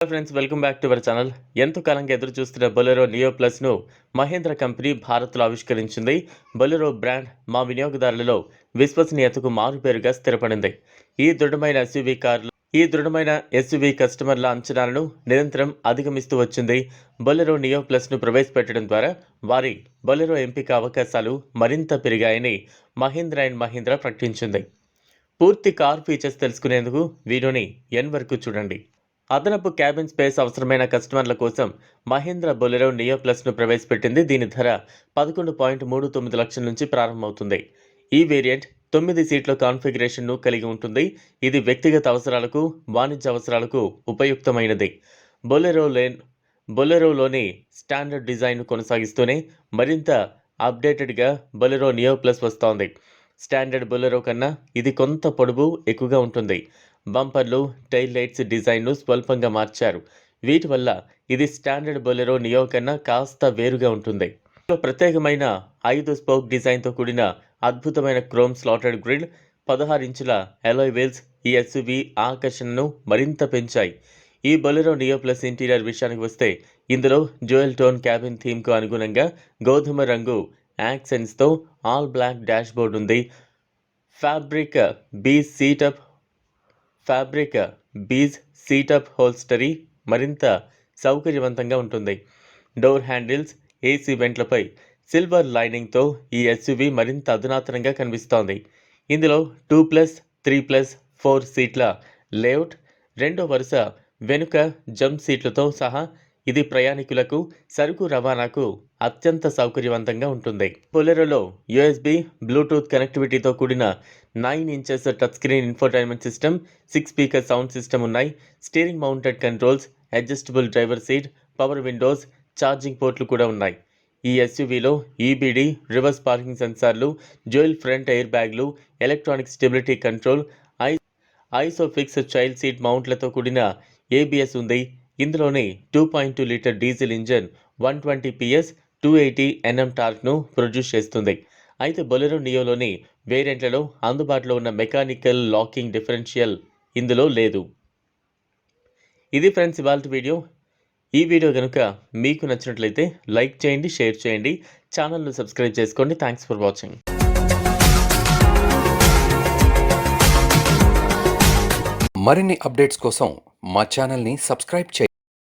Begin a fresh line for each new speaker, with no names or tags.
Friends welcome back to our channel ఎంతో కాలంగా ఎదురు చూస్తున్న బొలెరో నియో ప్లస్ను మహేంద్ర కంపెనీ భారత్లో ఆవిష్కరించింది. బొలెరో బ్రాండ్ మా వినియోగదారులలో విశ్వసనీయతకు మారుపేరుగా స్థిరపడింది. ఈ దృఢమైన ఎస్యూవీ కార్లు ఈ దృఢమైన ఎస్యూవీ కస్టమర్ల అంచనాలను నిరంతరం అధిగమిస్తూ వచ్చింది. బొలెరో నియో ప్లస్ను ప్రవేశపెట్టడం ద్వారా వారి బొలెరో ఎంపిక అవకాశాలు మరింత పెరిగాయని మహేంద్ర అండ్ మహేంద్ర ప్రకటించింది. పూర్తి కార్ ఫీచర్స్ తెలుసుకునేందుకు వీడియోని ఎన్ వరకు చూడండి. అదనపు క్యాబిన్ స్పేస్ అవసరమైన కస్టమర్ల కోసం మహేంద్ర బొలెరో నియో ప్లస్ను ప్రవేశపెట్టింది. దీని ధర పదకొండు పాయింట్ మూడు తొమ్మిది లక్షల నుంచి ప్రారంభమవుతుంది. ఈ వేరియంట్ తొమ్మిది సీట్ల కాన్ఫిగరేషన్ను కలిగి ఉంటుంది. ఇది వ్యక్తిగత అవసరాలకు వాణిజ్య అవసరాలకు ఉపయుక్తమైనది. బొలెరో లేన్ బొలెరోలోని స్టాండర్డ్ డిజైన్ను కొనసాగిస్తూనే మరింత అప్డేటెడ్గా బొలెరో నియో ప్లస్ వస్తోంది. స్టాండర్డ్ బొలెరో కన్నా ఇది కొంత పొడవు ఎక్కువగా ఉంటుంది. బంపర్లు టైల్ లైట్స్ డిజైన్ను స్వల్పంగా మార్చారు. వీటి వల్ల ఇది స్టాండర్డ్ బొలెరో నియో కన్నా కాస్త వేరుగా ఉంటుంది. ప్రత్యేకమైన ఐదు స్పోక్ డిజైన్తో కూడిన అద్భుతమైన క్రోమ్ స్లాటెడ్ గ్రిల్ పదహారు ఇంచుల ఎలోయ్ వీల్స్ ఈ ఎస్యువి ఆకర్షణను మరింత పెంచాయి. ఈ బొలెరో నియో ప్లస్ ఇంటీరియర్ విషయానికి వస్తే ఇందులో జ్యువెల్ టోన్ క్యాబిన్ థీమ్కు అనుగుణంగా గోధుమ రంగు యాక్సెంట్స్తో ఆల్ బ్లాక్ డాష్ బోర్డ్ ఉంది. ఫ్యాబ్రిక్ బీ సీటప్ ఫ్యాబ్రిక్ బీజ్ సీటప్ హోల్స్టరీ మరింత సౌకర్యవంతంగా ఉంటుంది. డోర్ హ్యాండిల్స్ ఏసీ వెంట్లపై సిల్వర్ లైనింగ్తో ఈ ఎస్యువి మరింత అధునాతనంగా కనిపిస్తోంది. ఇందులో two plus three plus four సీట్ల లేఅవుట్ రెండో వరుస వెనుక జంప్ సీట్లతో సహా ఇది ప్రయాణికులకు సరుకు రవాణాకు అత్యంత సౌకర్యవంతంగా ఉంటుంది. బొలెరోలో యూఎస్బి బ్లూటూత్ కనెక్టివిటీతో కూడిన nine inches touch screen infotainment system six speaker sound system ఉన్నాయి. Steering mounted controls adjustable driver seat power windows charging పోర్ట్లు కూడా ఉన్నాయి. ఈ ఎస్యూవీలో ఈబీడీ రివర్స్ పార్కింగ్ సెన్సార్లు జ్యువెల్ ఫ్రంట్ ఎయిర్ బ్యాగ్లు electronic stability control I ISOFIX child seat మౌంట్లతో కూడిన ABS ఉంది. ఇందులోనే two point two litre diesel engine one twenty PS two eighty Nm టార్క్ను produce చేస్తుంది. అయితే బొలెరో నియోలోని వేరియంట్లలో అందుబాటులో ఉన్న మెకానికల్ లాకింగ్ డిఫరెన్షియల్ ఇందులో లేదు. ఇది ఫ్రెండ్స్ ఇవాళ వీడియో. ఈ వీడియో కనుక మీకు నచ్చినట్లయితే లైక్ చేయండి షేర్ చేయండి ఛానల్ను సబ్స్క్రైబ్ చేసుకోండి. థ్యాంక్స్ ఫర్ వాచింగ్
మరిన్ని అప్డేట్స్ కోసం మా ఛానల్ని సబ్స్క్రైబ్ చేయండి.